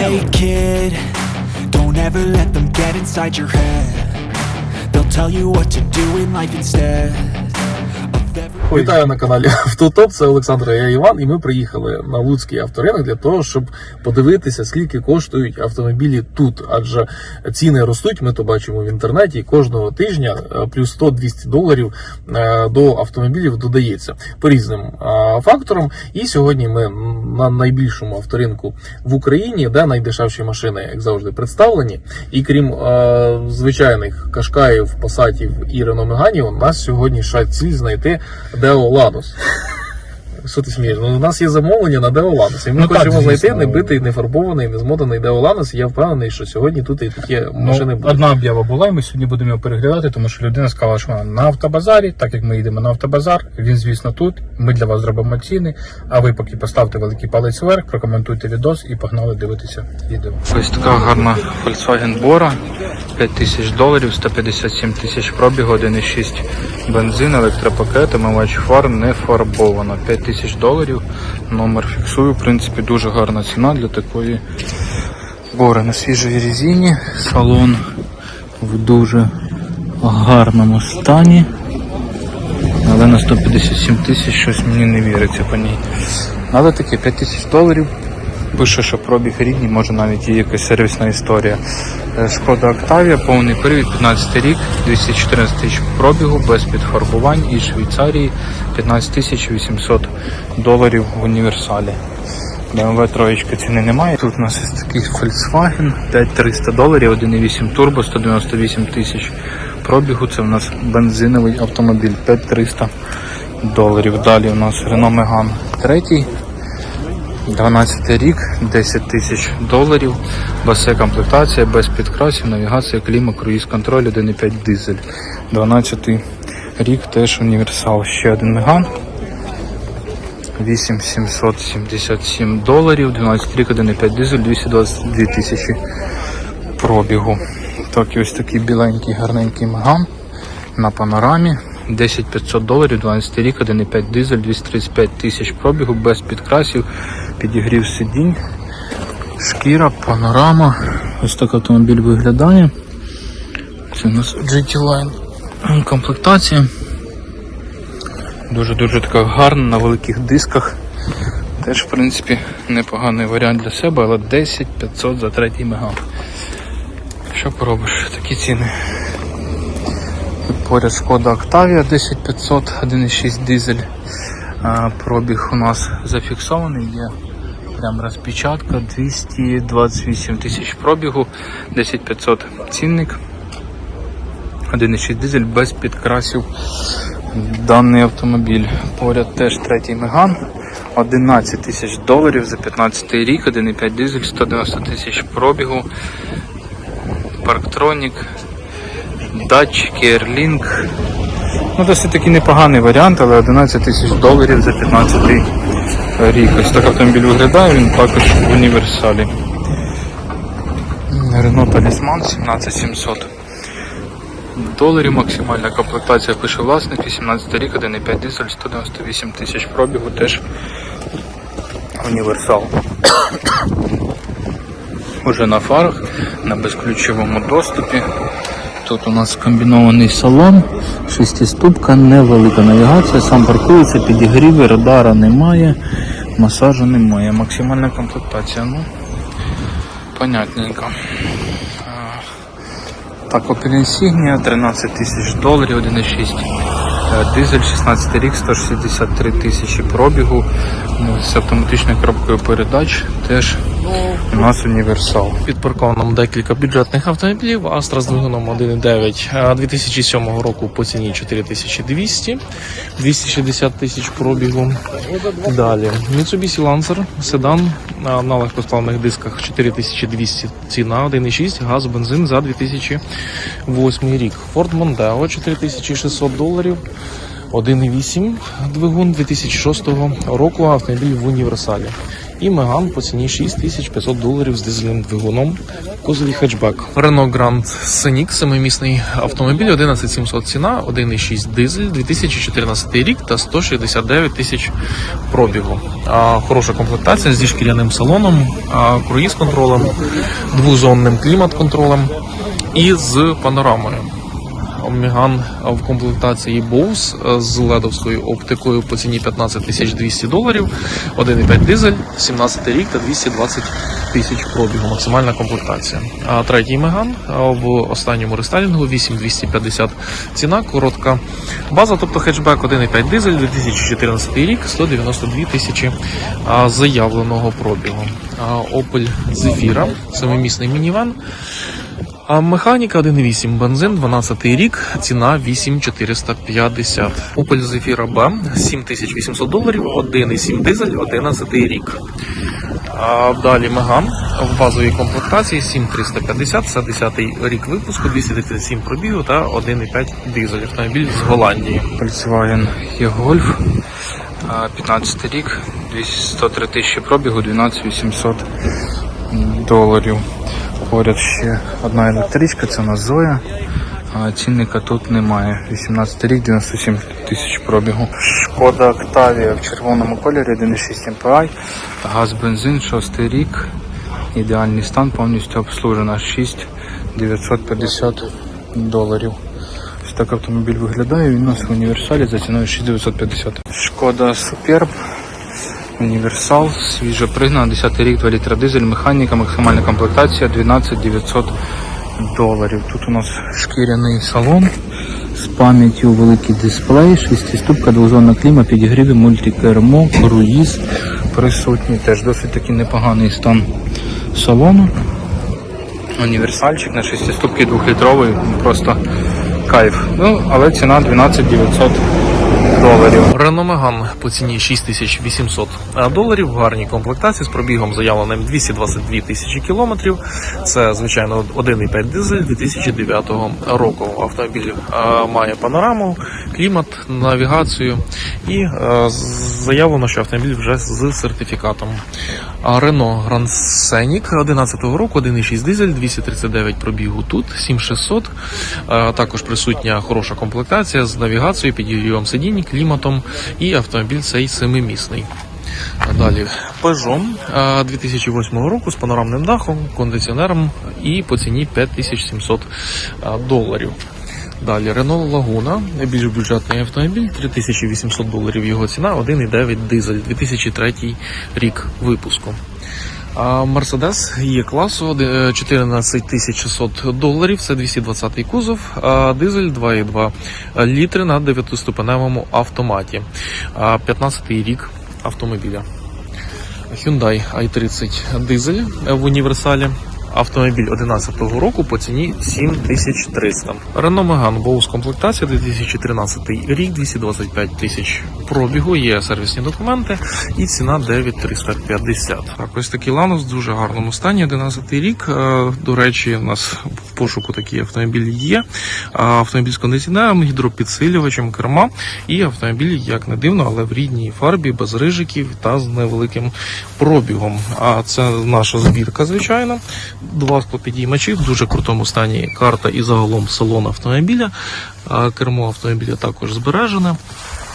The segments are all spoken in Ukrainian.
Hey kid, don't ever let them get inside your head. They'll tell you what to do in life instead of Вітаю на каналі Автотоп. Це Олександр я Іван, і ми приїхали на Луцький авторинок для того, щоб подивитися, скільки коштують автомобілі тут. Адже ціни ростуть. Ми то бачимо в інтернеті. І кожного тижня е, плюс 100-200 доларів е, до автомобілів додається по різним е, факторам. І сьогодні ми на найбільшому авторинку в Україні, де найдешевші машини, як завжди, представлені. І крім звичайних кашкаїв, пасатів і Megane, у нас сьогодні ще ціль знайти Belo Lobos. Що ти смієш? Ну, у нас є замовлення на Део Ладос. І ми Ну, так, хочемо знайти звісно. небитий, не фарбований, не змотаний Део Ладос. І я впевнений, що сьогодні тут і такі машини Ну, будуть. одна об'ява була, і ми сьогодні будемо його переглядати, тому що людина сказала, що вона на автобазарі, так як ми їдемо на автобазар, він, звісно, тут. Ми для вас зробимо ціни. А ви поки поставте великий палець вверх, прокоментуйте відос і погнали дивитися відео. Ось така гарна Volkswagen Bora, 5 тисяч доларів, 157 тисяч пробігу, 1,6 бензин, електропакет, омивач фар не фарбовано. 5 тисяч доларів. Номер фіксую. В принципі, дуже гарна ціна для такої Бори на свіжій резині, салон в дуже гарному стані. Але на 157 тисяч щось мені не віриться по ній. Але таке 5 тисяч доларів. Пише, що пробіг рідний, може навіть є якась сервісна історія. Е, Шкода Октавія, повний привід, 15 рік, 214 тисяч пробігу, без підфарбувань із Швейцарії, 15 тисяч 800 доларів в універсалі. BMW троєчки ціни немає. Тут у нас є такий Volkswagen 5300 доларів, 1,8 турбо, 198 тисяч пробігу. Це у нас бензиновий автомобіль 5300 доларів. Далі у нас Renault Megane третій. 12 рік, 10 тисяч доларів, басе комплектація, без підкрасів, навігація, кліма, круїз контроль, 1,5 дизель. 12 рік теж універсал. Ще один Меган. 8777 доларів, 12 рік, 1,5 дизель, 222 тисячі пробігу. Так, і ось такий біленький гарненький Меган на панорамі. 10500 доларів, 12 рік, 1,5 дизель, 235 тисяч пробігу, без підкрасів, підігрів сидінь, шкіра, панорама. Ось так автомобіль виглядає. Це у нас GT Line комплектація. Дуже-дуже така гарна на великих дисках. Теж, в принципі, непоганий варіант для себе, але 10 500 за третій меган. Що поробиш? Такі ціни. Поряд шкода Octavia 10500, 1,6 дизель. Пробіг у нас зафіксований, є прям розпечатка 228 тисяч пробігу, 10500 цінник. 1,6 дизель без підкрасів даний автомобіль. Поряд теж третій Меган. 11 тисяч доларів за 15 рік, 1,5 дизель, 190 тисяч пробігу. Парктронік, датчики, Airlink. Ну, досить таки непоганий варіант, але 11 тисяч доларів за 15 рік. Ось так автомобіль виглядає, він також в універсалі. Renault Talisman 17700 доларів. Максимальна комплектація пише власник, 18 рік, 1,5 дизель, 198 тисяч пробігу, теж універсал. Уже на фарах, на безключовому доступі. Тут у нас комбінований салон, шестиступка, невелика навігація, сам паркується, підігріви, радара немає, масажу немає. Максимальна комплектація, ну, понятненько. Так, Opel Insignia 13 тисяч доларів, 1,6 е, дизель, 16 рік, 163 тисячі пробігу ну, з автоматичною коробкою передач. Теж у нас універсал. Підпарковано декілька бюджетних автомобілів. Astra з двигуном 1.9 а 2007 року по ціні 4200, 260 тисяч пробігу. Далі Mitsubishi Lancer, седан на легкосплавних дисках 4200 ціна, 1.6, газ, бензин за 2008 рік. Ford Mondeo 4600 доларів. 1.8 двигун 2006 року автомобіль в універсалі. І Меган по ціні 6500 доларів з дизельним двигуном. Кузові хетчбек. Renault Grand Scenic, семимісний автомобіль, 11700 ціна, 1,6 дизель, 2014 рік та 169 тисяч пробігу. А, хороша комплектація зі шкіряним салоном, круїз-контролем, двозонним клімат-контролем і з панорамою. Меган в комплектації Bose з ледовською оптикою по ціні 15 тисяч 200 доларів, 1,5 дизель, 17 рік та 220 тисяч пробігу. Максимальна комплектація. А третій Меган в останньому рестайлінгу 8250 ціна, коротка база, тобто хетчбек 1,5 дизель, 2014 рік, 192 тисячі заявленого пробігу. Opel Zafira, семимісний мінівен. А механіка 1.8 бензин, 12 рік, ціна 8450. Opel Zafira B 7800 доларів, 1.7 дизель, 11 рік. А далі Меган в базовій комплектації 7350, це 10 рік випуску, 237 пробігу та 1.5 дизель. Автомобіль з Голландії. Volkswagen E-Golf, 15 рік, 103 тисячі пробігу, 12 800 доларів. Поряд ще одна електричка, це у нас Zoya. А цінника тут немає. 18 рік, 97 тисяч пробігу. Шкода Octavia в червоному кольорі, 1,6 MPI. Газ бензин, 6 рік. Ідеальний стан, повністю обслужена. 6 950 доларів. Ось так автомобіль виглядає. Він у нас в універсалі за ціною 6950. Шкода Superb. Універсал, свіжо пригнана, 10 рік, 2 літра дизель, механіка, максимальна комплектація 12 900 доларів. Тут у нас шкіряний салон з пам'яттю великий дисплей, шестиступка, двозонна кліма, підігріви, мультикермо, круїз присутній. Теж досить такий непоганий стан салону. Універсальчик на 6 ступки 2-літровий, просто кайф. Ну, але ціна 12 900 доларів. Renault Megane по ціні 6800 доларів в гарній комплектації з пробігом заявленим 222 тисячі кілометрів. Це звичайно 1,5 дизель 2009 року. Автомобіль має панораму, клімат, навігацію і е, заявлено, що автомобіль вже з сертифікатом. Renault Grand Scenic 11 року, 1,6 дизель, 239 пробігу тут, 7600. Е, Також присутня хороша комплектація з навігацією, підігрівом сидінь, кліматом і автомобіль цей семимісний. Далі Peugeot е, 2008 року з панорамним дахом, кондиціонером і по ціні 5700 е, доларів. Далі Renault Laguna, більш бюджетний автомобіль, 3800 доларів його ціна, 1,9 дизель, 2003 рік випуску. Mercedes є класу 14600 доларів, це 220-й кузов, дизель 2,2 літри на 9-ступеневому автоматі. 15-й рік автомобіля. Hyundai i30 дизель в універсалі. Автомобіль 11-го року по ціні 7300. Renault Megane Bose комплектація 2013 рік, 225 тисяч пробігу, є сервісні документи і ціна 9350. Так, ось такий Ланос в дуже гарному стані, 11 рік. Е, До речі, у нас в пошуку такі автомобілі є. Автомобіль з кондиціонером, гідропідсилювачем керма і автомобіль, як не дивно, але в рідній фарбі, без рижиків та з невеликим пробігом. А це наша збірка, звичайно. Два склопідіймачі в дуже крутому стані карта і загалом салон автомобіля. Кермо автомобіля також збережене.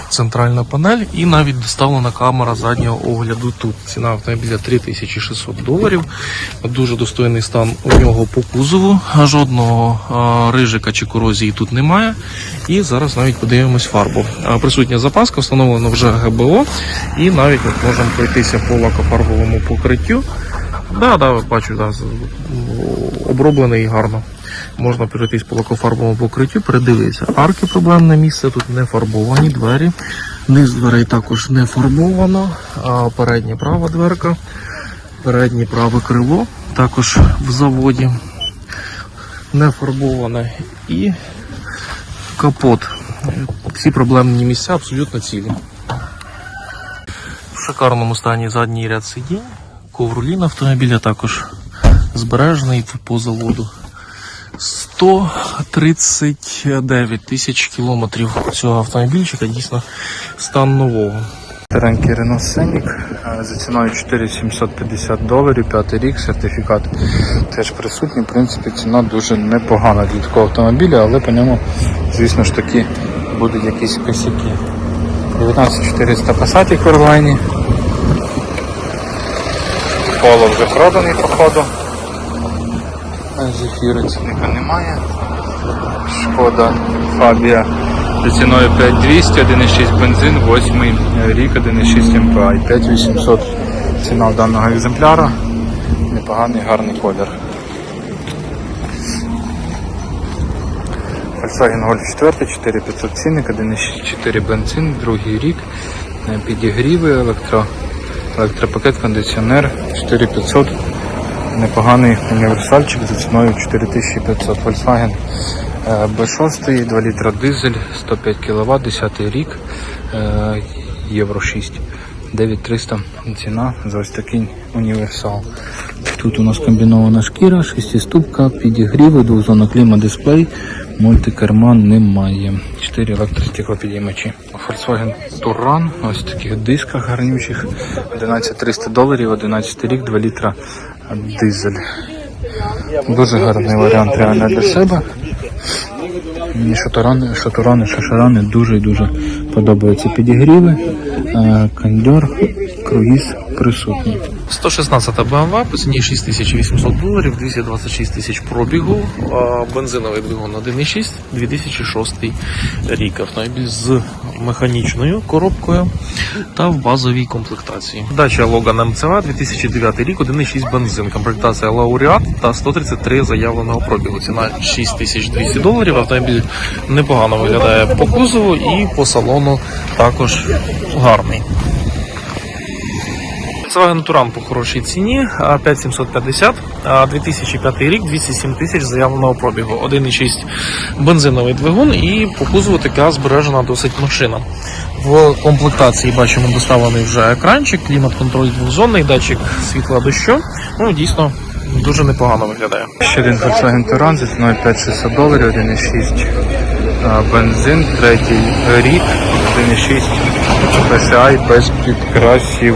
Центральна панель і навіть доставлена камера заднього огляду тут. Ціна автомобіля 3600 доларів. Дуже достойний стан у нього по кузову. Жодного а, рижика чи корозії тут немає. І зараз навіть подивимось фарбу. А, Присутня запаска, встановлено вже ГБО, і навіть ми можемо пройтися по лакофарбовому покриттю. Да, да, бачу, да, оброблений гарно. Можна пройтись по лакофарбовому покриттю, передивитися. Арки проблемне місце, тут не фарбовані двері. Низ дверей також не фарбовано. А передня права дверка, переднє праве крило, також в заводі не фарбоване. І капот. Всі проблемні місця абсолютно цілі. В шикарному стані задній ряд сидінь. Ковролін автомобіля також збережений по заводу. 139 тисяч кілометрів цього автомобільчика, дійсно стан нового. Старенький Renault Scenic, за ціною 4750 доларів, п'ятий рік, сертифікат теж присутній. В принципі, ціна дуже непогана для такого автомобіля, але по ньому, звісно ж таки, будуть якісь косяки. 19400 Passat в. Поло вже проданий, походу. Зефіри цінника немає. Шкода Фабія за ціною 5200, 1,6 бензин, 8 рік, 1,6 МПА і 5800 ціна даного екземпляра. Непоганий гарний колір. Volkswagen Golf 4, 4500 цінник, 1,4 бензин, другий рік, е, підігріви, електро, електропакет, кондиціонер, 4500 непоганий універсальчик за ціною 4500 Volkswagen е, B6, 2 літра дизель, 105 кВт, 10 рік, е, Євро 6, 9300 ціна за ось такий універсал. Тут у нас комбінована шкіра, 6-ступка, підігріви, двозонна кліма дисплей, мультикерман немає. 4 електростеклопідіймачі. Volkswagen Touran, ось в таких дисках гарнючих, 11300 доларів, 11 рік, 2 літра дизель. Дуже гарний варіант реально для себе. Мені шатурани, шатурани, шашарани дуже і дуже подобаються підігріви, е, кондьор, круїз присутній. 116 BMW по ціні 6800 доларів, 226 тисяч пробігу, бензиновий двигун 1.6, 2006 рік. Автомобіль з механічною коробкою та в базовій комплектації. Дача Logan MCA 2009 рік, 1.6 бензин, комплектація Laureat та 133 заявленого пробігу. Ціна 6200 доларів. Автомобіль непогано виглядає по кузову і по салону також гарний. Volkswagen Туран по хорошій ціні, 5750, а, 2005 рік, 207 тисяч заявленого пробігу, 1,6 бензиновий двигун і по кузову така збережена досить машина. В комплектації бачимо доставлений вже екранчик, клімат-контроль двохзонний, датчик світла дощу. Ну, дійсно, дуже непогано виглядає. Ще один Volkswagen Touran за ціною 5600 доларів, 1,6 бензин, третій рік, 1,6 PSI без підкрасів.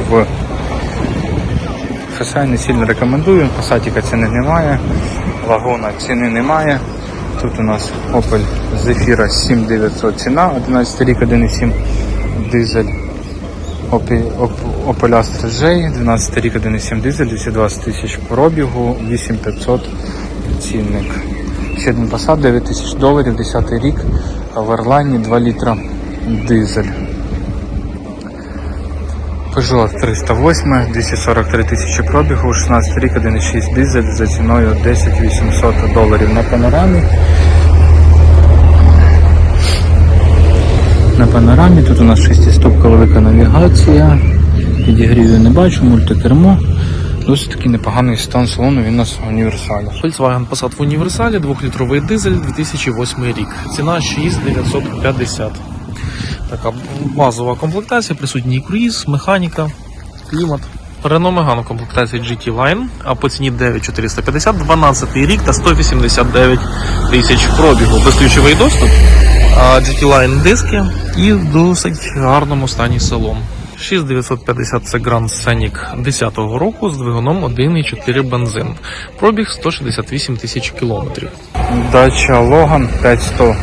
FSI не сильно рекомендую, Пасатіка ціни немає, лагуна ціни немає. Тут у нас Opel Zafira 7900 ціна, 11 рік, 1,7 дизель. Opel Op- Opel Astra J, 12 рік, 1,7 дизель, 220 тисяч пробігу, 8500 цінник. Ще один Passat, 9 тисяч доларів, 10 рік, в Орлайні 2 літра дизель. Peugeot 308, 243 тисячі пробігу, 16 рік, 1,6 дизель за ціною 10 800 доларів на панорамі. На панорамі тут у нас 6-стопка велика навігація. Підігрівів не бачу, мультикермо. Досить таки непоганий стан салону, він у нас універсалі. Volkswagen Passat в універсалі, 2-літровий дизель, 2008 рік. Ціна 6950. Така базова комплектація, присутній круїз, механіка, клімат. Renault Megane комплектація GT Line, а по ціні 9450, 12 рік та 189 тисяч пробігу. Безключовий доступ, GT Line диски і в досить гарному стані салон. 6950 це Grand Scenic 10-го року з двигуном 1,4 бензин. Пробіг 168 тисяч кілометрів. Дача Логан 5100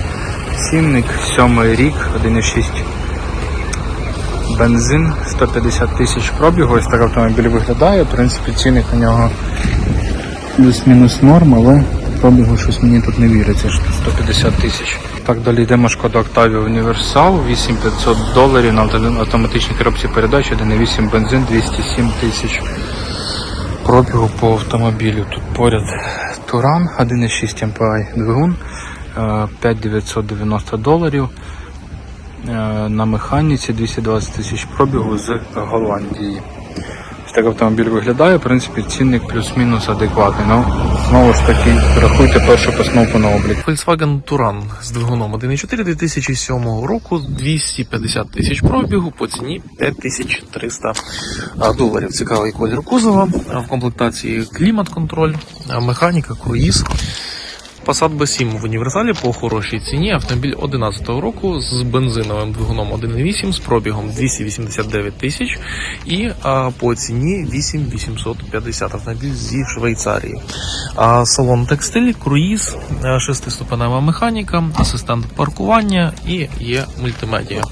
цінник, 7 рік, 1,6 бензин, 150 тисяч пробігу. Ось так автомобіль виглядає. В принципі, цінник у нього плюс-мінус норм, але пробігу щось мені тут не віриться, що 150 тисяч. Так, далі йдемо Шкода Octavia Універсал, 8500 доларів на автоматичній коробці передач, 1,8 бензин, 207 тисяч пробігу по автомобілю. Тут поряд Туран 1,6 MPI двигун, 5990 доларів. Е, На механіці 220 тисяч пробігу з Голландії. Так автомобіль виглядає, в принципі, цінник плюс-мінус адекватний. Ну, знову ж таки, рахуйте першу постановку на облік. Volkswagen Touran з двигуном 1.4 2007 року, 250 тисяч пробігу по ціні 5300 доларів. Цікавий колір кузова. В комплектації клімат-контроль, механіка, круїз. Passat B7 в універсалі по хорошій ціні. Автомобіль 2011 року з бензиновим двигуном 1.8 з пробігом 289 тисяч і а, по ціні 8850 автомобіль зі Швейцарії. А, салон текстиль, круїз, е, шестиступенева механіка, асистент паркування і є мультимедіа.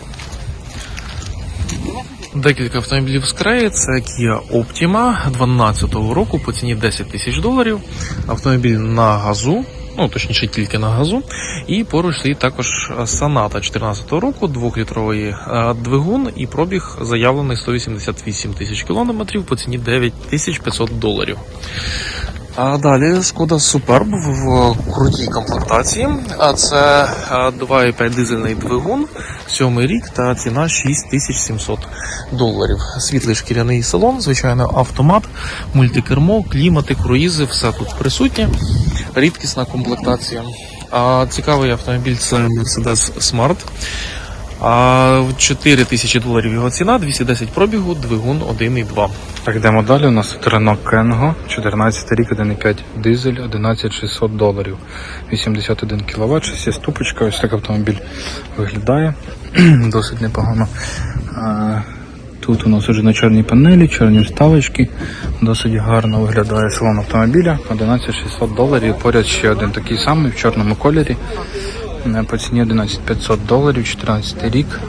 Декілька автомобілів з Креї. Це Kia Optima 12 року по ціні 10 тисяч доларів. Автомобіль на газу, ну точніше тільки на газу. І поруч стоїть також Sonata 14 року, 2-літровий е, двигун і пробіг заявлений 188 тисяч кілометрів по ціні 9500 доларів. А далі шкода Superb в крутій комплектації. А це е, 2,5 дизельний двигун, сьомий рік та ціна 6700 доларів. Світлий шкіряний салон, звичайно, автомат, мультикермо, клімати, круїзи, все тут присутнє. Рідкісна комплектація. А цікавий автомобіль це Mercedes Smart. А 4 тисячі доларів його ціна, 210 пробігу, двигун 1,2. Так, йдемо далі. У нас Renault Kengo, 14 рік, 1,5 дизель, 11600 доларів, 81 кВт, шестиступочка, ось так автомобіль виглядає досить непогано. Тут у нас вже на чорній панелі, чорні вставочки, досить гарно виглядає салон автомобіля, 11600 доларів, поряд ще один такий самий в чорному кольорі, е, по ціні 11500 доларів, 14 рік,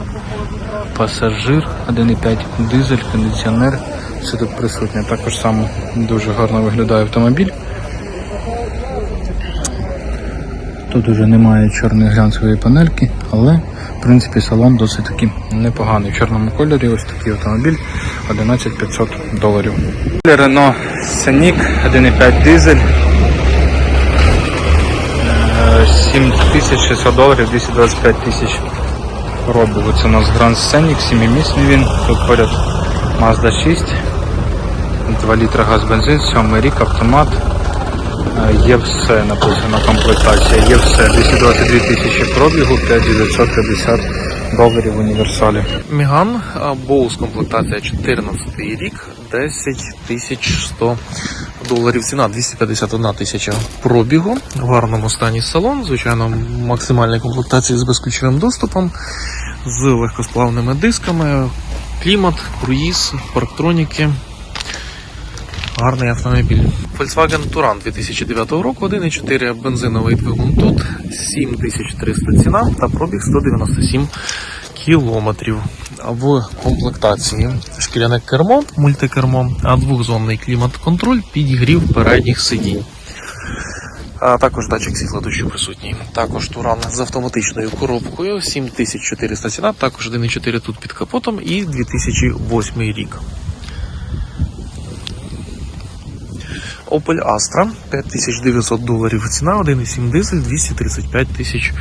пасажир, 1,5 дизель, кондиціонер, все тут присутнє. Також само дуже гарно виглядає автомобіль. Тут уже немає чорної глянцевої панельки, але в принципі салон досить таки непоганий. В чорному кольорі ось такий автомобіль 11500 доларів. Renault Scenic 1,5 дизель. Е, 7600 доларів, 225 тисяч пробігу. Це у нас Grand Scenic, 7-місний він. Тут поряд Mazda 6, 2 літра газ бензин, 7 рік, автомат. Е, Є все написано, комплектація, є все. 222 тисячі пробігу, 5950 доларів в універсалі. Міган Боус комплектація 14 рік, 10 тисяч 100 доларів ціна, 251 тисяча пробігу. В гарному стані салон, звичайно, максимальної комплектації з безключовим доступом, з легкосплавними дисками, клімат, круїз, парктроніки. Гарний автомобіль. Volkswagen Touran 2009 року, 1,4 бензиновий двигун тут, 7300 ціна та пробіг 197 кілометрів. В комплектації шкіряне кермо, мультикермо, а двохзонний клімат-контроль, підігрів передніх сидінь. А також датчик світла дощу присутній. Також Туран з автоматичною коробкою, 7400 ціна, також 1,4 тут під капотом і 2008 рік. Opel Astra 5900 доларів ціна, 1,7 дизель, 235 тисяч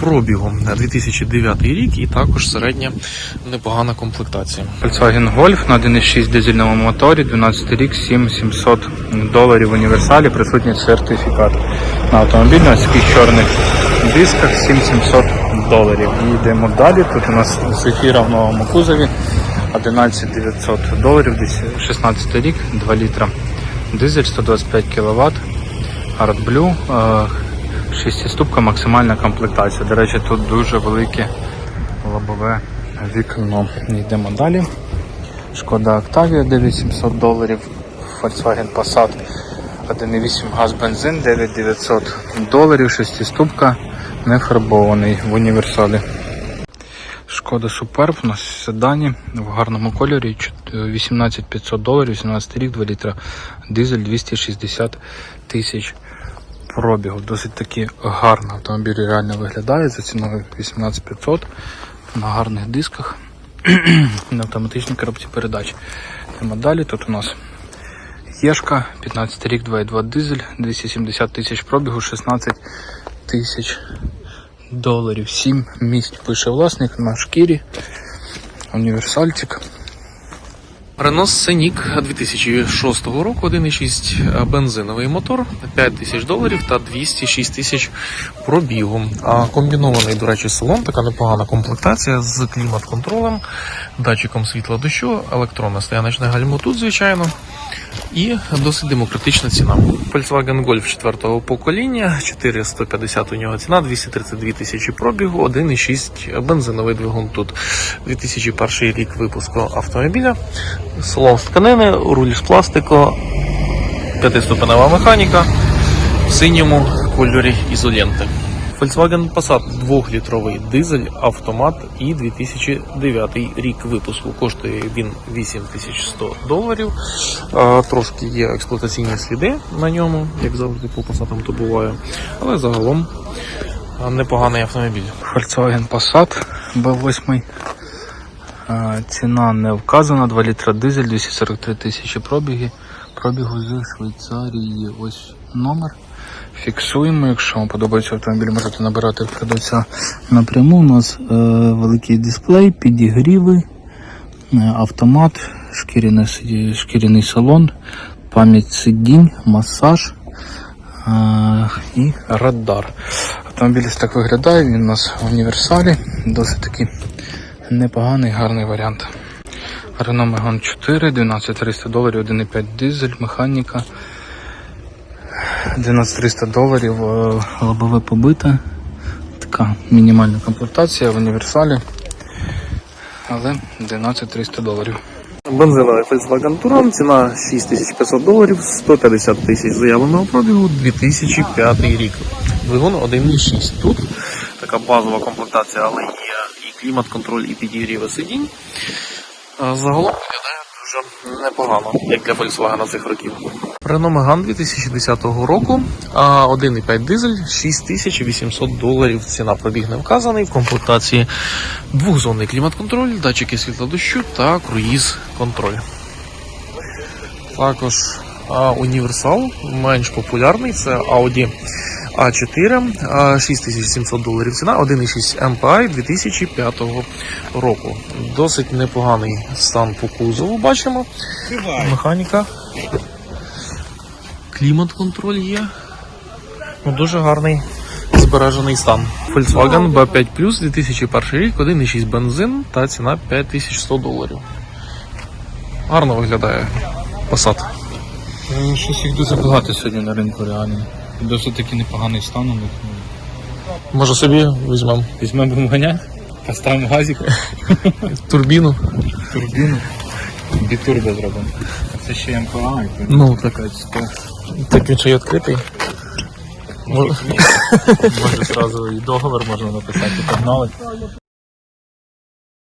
пробігу. 2009 рік і також середня непогана комплектація. Volkswagen Golf на 1,6 дизельному моторі, 12 рік, 7700 доларів в універсалі, присутній сертифікат на автомобіль на таких чорних дисках 7700 доларів. І йдемо далі. Тут у нас Зефіра в новому кузові 11900 доларів, десь 16 рік, 2 літра. Дизель 125 кВт, Hard Blue, е, шестиступка максимальна комплектація. До речі, тут дуже велике лобове вікно. Йдемо далі. Шкода Octavia 9700 доларів, Volkswagen Passat 1.8 газ бензин 9900 доларів, шестиступка, не фарбований в універсалі. Шкода Superb у нас седані в гарному кольорі 18500 доларів, 17 рік, 2 літра дизель 260 тисяч пробігу. Досить таки гарно автомобіль реально виглядає за ціною 18500 на гарних дисках на автоматичній коробці передач. Йдемо далі. Тут у нас Єшка, 15 рік, 2,2 дизель, 270 тисяч пробігу, 16 тисяч доларів. 7 місць пише власник на шкірі. Універсальчик. Renault Scenic 2006 року, 1,6 бензиновий мотор, 5 тисяч доларів та 206 тисяч пробігу. А комбінований, до речі, салон, така непогана комплектація з клімат-контролем, датчиком світла дощу, електронне стояночне гальмо тут, звичайно. І досить демократична ціна. Volkswagen Golf 4-го покоління, 450 у нього ціна, 232 тисячі пробігу, 1,6 бензиновий двигун тут. 2001 рік випуску автомобіля. Салон з тканини, руль з пластику, п'ятиступенева механіка в синьому кольорі ізоленти. Volkswagen Passat 2-літровий дизель, автомат і 2009 рік випуску. Коштує він 8100 доларів. Трошки є експлуатаційні сліди на ньому, як завжди по Passat то буває. Але загалом непоганий автомобіль. Volkswagen Passat B8. Е, Ціна не вказана, 2 літра дизель, 243 тисячі пробіги. Пробігу з Швейцарії. Ось номер. Фіксуємо. Якщо вам подобається автомобіль, можете набирати продавця напряму. У нас е, великий дисплей, підігріви, е, автомат, шкіряний, шкіряний салон, пам'ять сидінь, масаж е, і радар. Автомобіль так виглядає, він у нас в універсалі, досить такий непоганий, гарний варіант. Renault Megane 4, 12300 доларів, 1,5 дизель, механіка. 12300 доларів, е, лобове побите. Така мінімальна комплектація в універсалі. Але 11300 доларів. Бензиновий Volkswagen Touran, ціна 6500 доларів, 150 тисяч заявленого пробігу, 2005 рік. Двигун 1.6. Тут така базова комплектація, але є і клімат-контроль, і підігріви сидінь. Загалом виглядає дуже непогано, як для Volkswagen цих років. Renault Megane 2010 року, а 1.5 дизель, 6800 доларів. Ціна пробіг не вказаний. В комплектації двохзонний клімат-контроль, датчики світла дощу та круїз-контроль. Також універсал менш популярний, це Audi A4, 6700 доларів ціна, 1,6 MPI 2005 року. Досить непоганий стан по кузову бачимо. Механіка. Клімат-контроль є. Ну, дуже гарний збережений стан. Volkswagen B5 Plus 2001 рік, 1,6 бензин та ціна 5100 доларів. Гарно виглядає Passat. Е, Щось їх дуже багато сьогодні на ринку реально. Досить таки непоганий стан у них. Може собі візьмемо Візьмемо бумганя, поставимо газик, турбіну. турбіну, бітурбо зробимо. Це ще МПА, Ну, так, так він ще й відкритий. Може- зразу і договор можна написати, погнали.